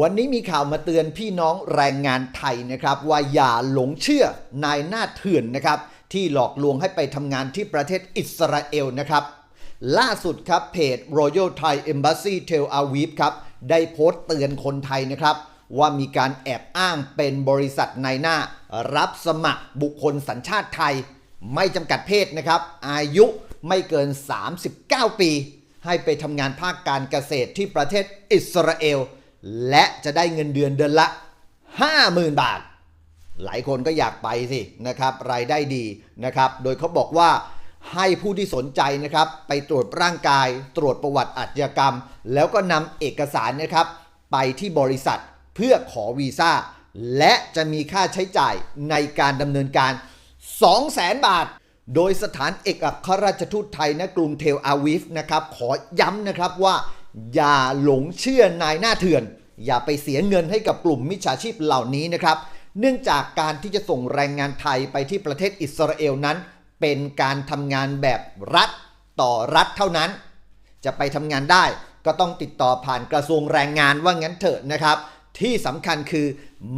วันนี้มีข่าวมาเตือนพี่น้องแรงงานไทยนะครับ ว่าอย่าหลงเชื่อนายหน้าเถื่อนนะครับ ที่หลอกลวงให้ไปทำงานที่ประเทศอิสราเอลนะครับ ล่าสุดครับเพจ Royal Thai Embassy Tel Aviv ครับ ได้โพสต์เตือนคนไทยนะครับ ว่ามีการแอบอ้างเป็นบริษัทในหน้า รับสมัครบุคคลสัญชาติไทย ไม่จำกัดเพศนะครับ อายุไม่เกิน 39 ปี ให้ไปทำงานภาคการเกษตรที่ประเทศอิสราเอล และจะได้เงินเดือนเดือนละ 50,000 บาท หลายคนก็อยากไปสินะครับรายได้ดีนะครับ โดยเขาบอกว่าให้ผู้ที่สนใจนะครับไปตรวจร่างกาย ตรวจประวัติอาชญากรรม แล้วก็นำเอกสารนะครับไปที่บริษัทเพื่อขอวีซ่า และจะมีค่าใช้จ่ายในการดำเนินการ 200,000 บาท โดยสถานเอกอัครราชทูตไทยณกรุงเทลอาวิฟนะครับขอย้ำนะครับว่า อย่าหลงเชื่อนายหน้าเถื่อน อย่าไปเสียเงินให้กับกลุ่มมิจฉาชีพเหล่านี้นะครับ เนื่องจากการที่จะส่งแรงงานไทยไปที่ประเทศอิสราเอลนั้น เป็นการทำงานแบบรัฐต่อรัฐเท่านั้น จะไปทำงานได้ก็ต้องติดต่อผ่านกระทรวงแรงงานว่างั้นเถอะนะครับ ที่สำคัญคือ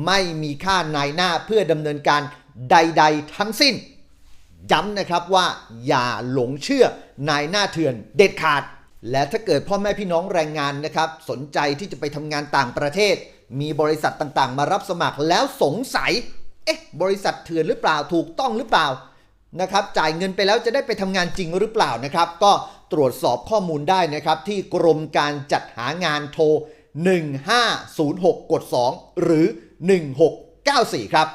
ไม่มีค่านายหน้าเพื่อดำเนินการใด ๆ ทั้งสิ้น ย้ำนะครับว่าอย่าหลงเชื่อนายหน้าเถื่อนเด็ดขาด และถ้าเกิดพ่อแม่พี่น้องแรงงานนะครับ สนใจที่จะไปทำงานต่างประเทศ มีบริษัทต่างๆ มารับสมัครแล้วสงสัย เอ๊ะ บริษัทเถื่อนหรือเปล่าถูกต้องหรือเปล่านะครับ จ่ายเงินไปแล้วจะได้ไปทำงานจริงหรือเปล่านะครับ ก็ตรวจสอบข้อมูลได้นะครับ ที่กรมการจัดหางานโทร 1506 กด 2 หรือ 1694 ครับ